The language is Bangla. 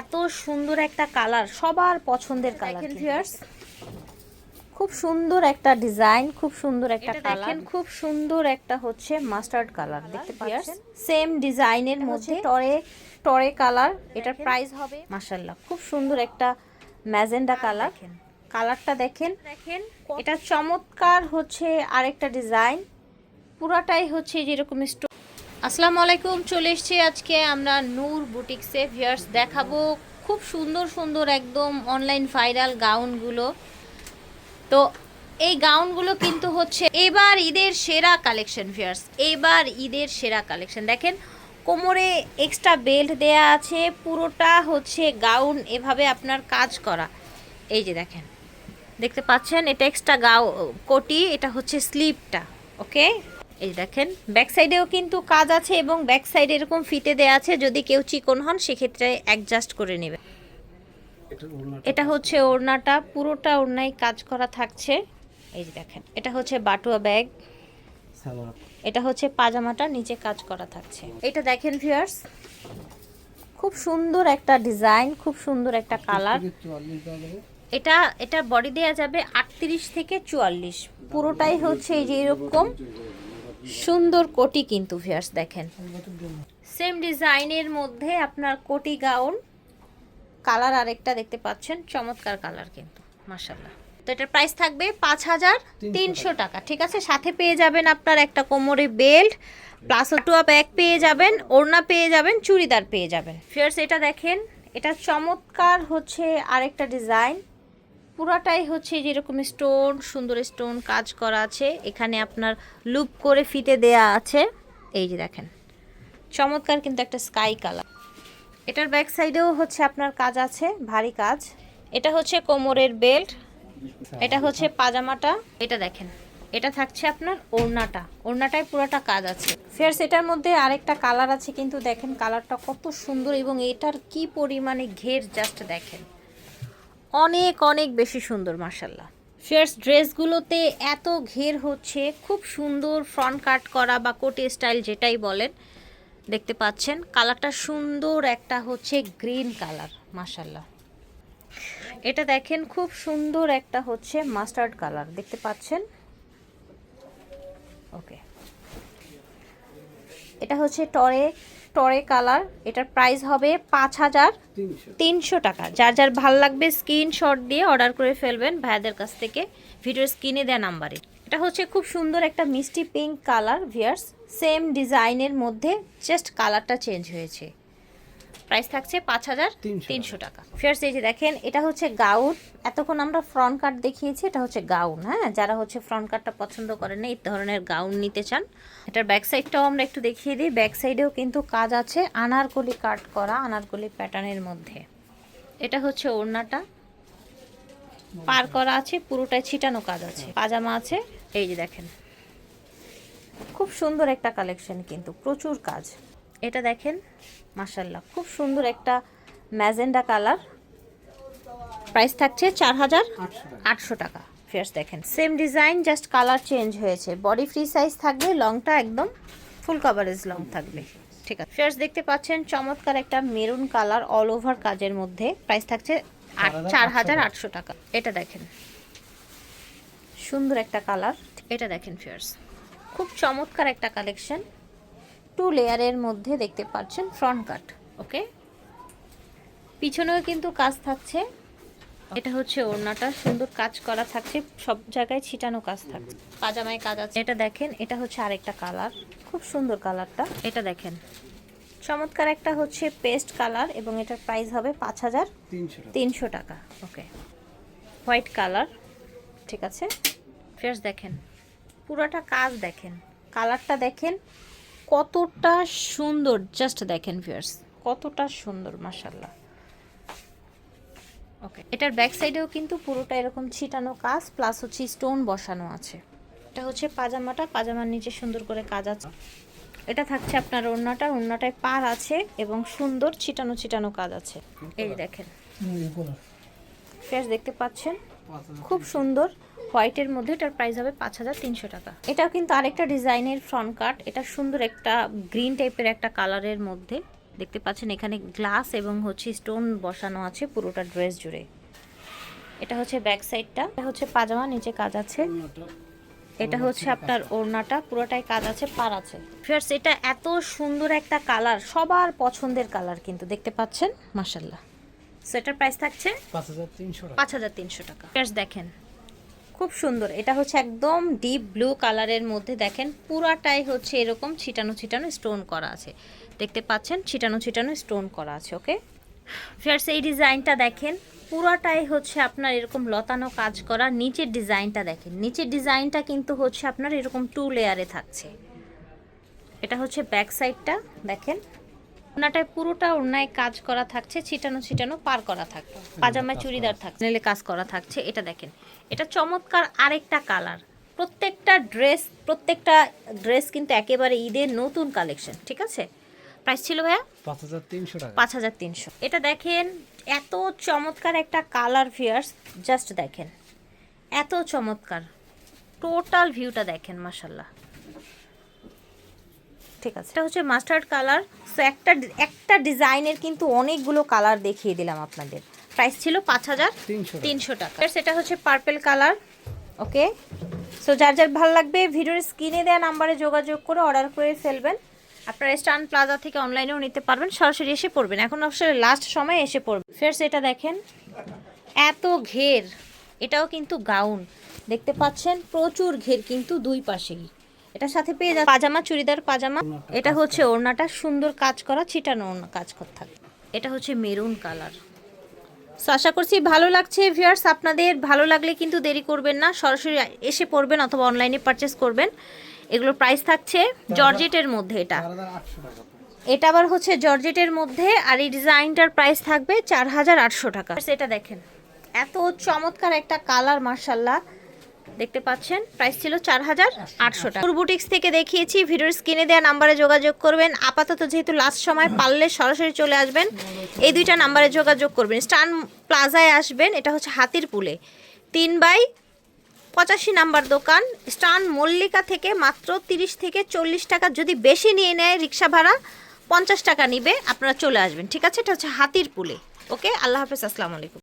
এত সুন্দর একটা কালার সবার পছন্দের কালার খুব সুন্দর একটা ডিজাইন খুব সুন্দর একটা কালার। দেখেন খুব সুন্দর একটা হচ্ছে মাস্টার্ড কালার দেখতে পাচ্ছেন? সেম ডিজাইনের মধ্যে টরে টরে কালার এটার প্রাইস হবে মাশাআল্লাহ খুব সুন্দর একটা ম্যাজেন্ডা কালার। কালারটা দেখেন। দেখেন এটা চমৎকার হচ্ছে আরেকটা ডিজাইন। পুরাটাই হচ্ছে যেরকম আসসালামু আলাইকুম, চলে এসেছি আজকে আমরা নূর বুটিক্সে। ভিয়ার্স দেখাবো খুব সুন্দর সুন্দর একদম অনলাইন ভাইরাল গাউনগুলো। তো এই গাউনগুলো কিন্তু হচ্ছে এবার ঈদের সেরা কালেকশন ভিউয়ার্স। এবার ঈদের সেরা কালেকশন দেখেন, কোমরে এক্সট্রা বেল্ট দেয়া আছে, পুরোটা হচ্ছে গাউন এভাবে আপনার কাজ করা। এই যে দেখেন, দেখতে পাচ্ছেন, এটা এক্সট্রা গাউ কোটি, এটা হচ্ছে স্লিপটা ওকে এই দেখেন ব্যাক সাইডেও কিন্তু কাজ আছে এবং ব্যাক সাইডে এরকম ফিতে দেয়া আছে যদি কেউ চিকন হন সেক্ষেত্রে অ্যাডজাস্ট করে নেবে। এটা হচ্ছে ওড়নাটা পুরোটা ওড়নায় কাজ করা থাকছে। এই যে দেখেন এটা হচ্ছে বাটুয়া ব্যাগ। এটা হচ্ছে পাজামাটা নিচে কাজ করা থাকছে। এটা দেখেন ভিউয়ার্স খুব সুন্দর একটা ডিজাইন খুব সুন্দর একটা কালার এটা এটা বডি দেয়া যাবে আটত্রিশ থেকে চুয়াল্লিশ। পুরোটাই হচ্ছে এই যে এরকম। সুন্দর কোটি কিন্তু ভিউয়ার্স দেখেন। সেম ডিজাইনের মধ্যে আপনার কোটি গাউন কালার আরেকটা দেখতে পাচ্ছেন চমৎকার কালার কিন্তু মাশাল্লাহ তো এটার প্রাইস থাকবে পাঁচ হাজার তিনশো টাকা ঠিক আছে? সাথে পেয়ে যাবেন আপনার একটা কোমরে বেল্ট প্লাস টুয়া ব্যাগ পেয়ে যাবেন ওড়না পেয়ে যাবেন চুড়িদার পেয়ে যাবেন। ফিয়ার্স এটা দেখেন এটা চমৎকার হচ্ছে আরেকটা ডিজাইন পুরাটাই হচ্ছে যেরকম স্টোন, সুন্দর স্টোন কাজ করা আছে। এখানে আপনার লুপ করে ফিতে দেয়া আছে। এই যে দেখেন, চমৎকার কিন্তু একটা স্কাই কালার। এটার ব্যাক সাইডেও হচ্ছে আপনার কাজ আছে, ভারী কাজ। এটা হচ্ছে কোমরের বেল্ট, এটা হচ্ছে পাজামাটা। এটা দেখেন, এটা থাকছে আপনার ওড়নাটা। ওড়নাটায় পুরোটা কাজ আছে। ফের সেটার মধ্যে আরেকটা কালার আছে, কিন্তু দেখেন কালারটা কত সুন্দর এবং এটার কি পরিমাণে ঘের, জাস্ট দেখেন। অনেক অনেক বেশি সুন্দর মার্শাল্লাহ ফেয়ার্স ড্রেসগুলোতে এত ঘের হচ্ছে, খুব সুন্দর ফ্রন্ট কাট করা বা কোটে স্টাইল যেটাই বলেন, দেখতে পাচ্ছেন। কালারটা সুন্দর একটা হচ্ছে গ্রিন কালার মাশাল্লাহ এটা দেখেন, খুব সুন্দর একটা হচ্ছে মাস্টার্ড কালার দেখতে পাচ্ছেন? ওকে এটা হচ্ছে টরে টরে কালার এটার প্রাইস হবে পাঁচ হাজার তিনশো। টাকা। যার যার ভালো লাগবে স্ক্রিন শট দিয়ে অর্ডার করে ফেলবেন ভাইয়াদের কাছ থেকে ভিডিও স্ক্রিনে দেওয়া নাম্বারে এটা হচ্ছে খুব সুন্দর একটা মিষ্টি পিঙ্ক কালার ভিয়ার্স সেম ডিজাইনের মধ্যে জাস্ট কালারটা চেঞ্জ হয়েছে। প্রাইস থাকছে পাঁচ হাজার তিনশো টাকা। ফিয়ার্স এই যে দেখেন এটা হচ্ছে গাউন। এতক্ষণ আমরা ফ্রন্ট কাট দেখিয়েছি এটা হচ্ছে গাউন হ্যাঁ? যারা হচ্ছে ফ্রন্ট কাটটা পছন্দ করেন না এই ধরনের গাউন নিতে চান এটার ব্যাক সাইডটাও আমরা একটু দেখিয়ে দিই। ব্যাক সাইডেও কিন্তু কাজ আছে আনারকলি কাট করা আনারকলি প্যাটার্নের মধ্যে। এটা হচ্ছে ওড়নাটা। পার করা আছে পুরোটাই ছিটানো কাজ আছে। পাজামা আছে এই যে দেখেন। খুব সুন্দর একটা কালেকশন কিন্তু প্রচুর কাজ। এটা দেখেন মাসাল্লাহ খুব সুন্দর একটা ম্যাজেন্ডা কালার। প্রাইস থাকছে চার হাজার আটশো টাকা। ফেয়ার্স দেখেন same design just colour change হয়েছে। বডি ফ্রি সাইজ থাকবে লংটা একদম ফুল কাভারেজ লং থাকবে। ঠিক আছে। ফেয়ার্স দেখতে পাচ্ছেন, চমৎকার একটা মেরুন কালার অল ওভার কাজের মধ্যে। প্রাইস থাকছে চার হাজার আটশো টাকা। এটা দেখেন, সুন্দর একটা কালার। এটা দেখেন, ফিয়ার্স, খুব চমৎকার একটা কালেকশন টু লেয়ারের মধ্যে দেখতে পাচ্ছেন ফ্রন্ট কাট ওকে পিছনেও কিন্তু কাজ থাকছে। এটা হচ্ছে ওড়নাটা সুন্দর কাজ করা থাকছে সব জায়গায় ছিটানো কাজ থাকছে। পাজামায় কাজ আছে। এটা দেখেন এটা হচ্ছে আরেকটা কালার খুব সুন্দর কালারটা এটা দেখেন। চমৎকার একটা হচ্ছে পেস্ট কালার এবং এটার প্রাইস হবে পাঁচ হাজার তিনশো টাকা। ওকে হোয়াইট কালার ঠিক আছে? ফ্রেশ দেখেন পুরোটা কাজ দেখেন কালারটা দেখেন। কতটা সুন্দর জাস্ট দেখেন ফিয়ার্স কতটা সুন্দর মাসাল্লাহ ওকে এটার ব্যাক সাইডেও কিন্তু পুরোটা এরকম ছিটানো কাজ প্লাস হচ্ছে স্টোন বসানো আছে। এটা হচ্ছে পাজামাটা পাজামার নিচে সুন্দর করে কাজ আছে। এটা থাকছে আপনার ওড়নাটা ওড়নাটায় পার আছে এবং সুন্দর ছিটানো ছিটানো কাজ আছে। এই দেখেন। ফ্রেশ দেখতে পাচ্ছেন? খুব সুন্দর। হোয়াইটের মধ্যে এটার প্রাইস হবে পাঁচ হাজার তিনশো টাকা। এটাও কিন্তু আরেকটা ডিজাইনের ফ্রন্ট কাট এটা সুন্দর একটা গ্রিন টাইপের একটা কালারের মধ্যে। দেখতে পাচ্ছেন এখানে গ্লাস এবং হচ্ছে স্টোন বসানো আছে পুরোটা ড্রেস জুড়ে। এটা হচ্ছে ব্যাক সাইডটা এটা হচ্ছে পাজামা নিচে কাজ আছে। এটা হচ্ছে আপনার ওড়নাটা পুরোটাই কাজ আছে পার আছে। ফিয়ার্স এটা এত সুন্দর একটা কালার সবার পছন্দের কালার কিন্তু দেখতে পাচ্ছেন? মাসাল্লাহ সেটার প্রাইস থাকছে পাঁচ হাজার তিনশো টাকা। পাঁচ হাজার তিনশো টাকা। ফিয়ার্স দেখেন খুব সুন্দর। এটা হচ্ছে একদম ডিপ ব্লু কালারের মধ্যে দেখেন, পুরাটাই হচ্ছে এরকম ছিটানো ছিটানো স্টোন করা আছে। দেখতে পাচ্ছেন, ছিটানো ছিটানো স্টোন করা আছে ওকে ফিয়ার্স এই ডিজাইনটা দেখেন, পুরাটাই হচ্ছে আপনার এরকম লতানো কাজ করা। নিচের ডিজাইনটা দেখেন, নিচের ডিজাইনটা কিন্তু হচ্ছে আপনার এরকম টু লেয়ারে থাকছে। এটা হচ্ছে ব্যাক সাইডটা দেখেন। ওনাটায় পুরোটা ওনায় কাজ করা থাকছে ছিটানো ছিটানো পার করা থাকবে পাজামা চুড়িদার থাকছে। নেলে কাজ করা থাকছে এটা দেখেন। এটা চমৎকার আরেকটা কালার। প্রত্যেকটা ড্রেস প্রত্যেকটা ড্রেস কিন্তু একেবারে ঈদের নতুন কালেকশন ঠিক আছে? প্রাইস ছিল ভাইয়া? পাঁচ হাজার তিনশো টাকা। পাঁচ হাজার তিনশো। এটা দেখেন এত চমৎকার একটা কালার ফিয়ার্স জাস্ট দেখেন। এত চমৎকার। টোটাল ভিউটা দেখেন মাসাল্লাহ ঠিক আছে। এটা হচ্ছে মাস্টার্ড কালার। সো একটা একটা ডিজাইনের কিন্তু অনেকগুলো কালার দেখিয়ে দিলাম আপনাদের। প্রাইস ছিল পাঁচ হাজার তিনশো টাকা। সেটা হচ্ছে পার্পেল কালার। ওকে সো যার যার ভালো লাগবে ভিডিওর স্ক্রিনে দেওয়া নাম্বারে যোগাযোগ করে অর্ডার করে ফেলবেন। আপনারা স্টান প্লাজা থেকে অনলাইনেও নিতে পারবেন। সরাসরি এসে পড়বেন। এখন আসলে লাস্ট সময় এসে পড়বেন ফের সেটা দেখেন। এত ঘের। এটাও কিন্তু গাউন দেখতে পাচ্ছেন? প্রচুর ঘের কিন্তু দুই পাশেই। এটার সাথে পেয়ে যাচ্ছে পাজামা চুড়িদার পাজামা। এটা হচ্ছে ওড়নাটা সুন্দর কাজ করা ছিটানো ওড়না কাজ করা থাকে। এটা হচ্ছে মেরুন কালার। সো আশা করছি ভালো লাগছে ভিউয়ার্স আপনাদের ভালো লাগলে কিন্তু দেরি করবেন না। সরাসরি এসে পড়বেন অথবা অনলাইনে পারচেস করবেন। এগুলোর প্রাইস থাকছে জর্জেটের মধ্যে এটা। এটা আবার হচ্ছে জর্জেটের মধ্যে আর এই ডিজাইনটার প্রাইস থাকবে চার হাজার আটশো টাকা। সেটা দেখেন। এত চমৎকার একটা কালার মার্শাল্লাহ দেখতে পাচ্ছেন প্রাইস ছিল চার হাজার আটশো টাকা। বুটিক্স থেকে দেখিয়েছি, ভিডিওর স্ক্রিনে দেওয়া নাম্বারে যোগাযোগ করবেন। আপাতত যেহেতু লাস্ট সময় পারলে সরাসরি চলে আসবেন। এই দুইটা নাম্বারে যোগাযোগ করবেন। স্টান প্লাজায় আসবেন, এটা হচ্ছে হাতির পুলে তিন বাই পঁচাশি নাম্বার দোকান। স্টান মল্লিকা থেকে মাত্র তিরিশ থেকে চল্লিশ টাকা। যদি বেশি নিয়ে নেয় রিক্সা ভাড়া, পঞ্চাশ টাকা নিবে, আপনারা চলে আসবেন। ঠিক আছে? এটা হচ্ছে হাতির পুলে ওকে আল্লাহ হাফেজ, আসসালামু আলাইকুম।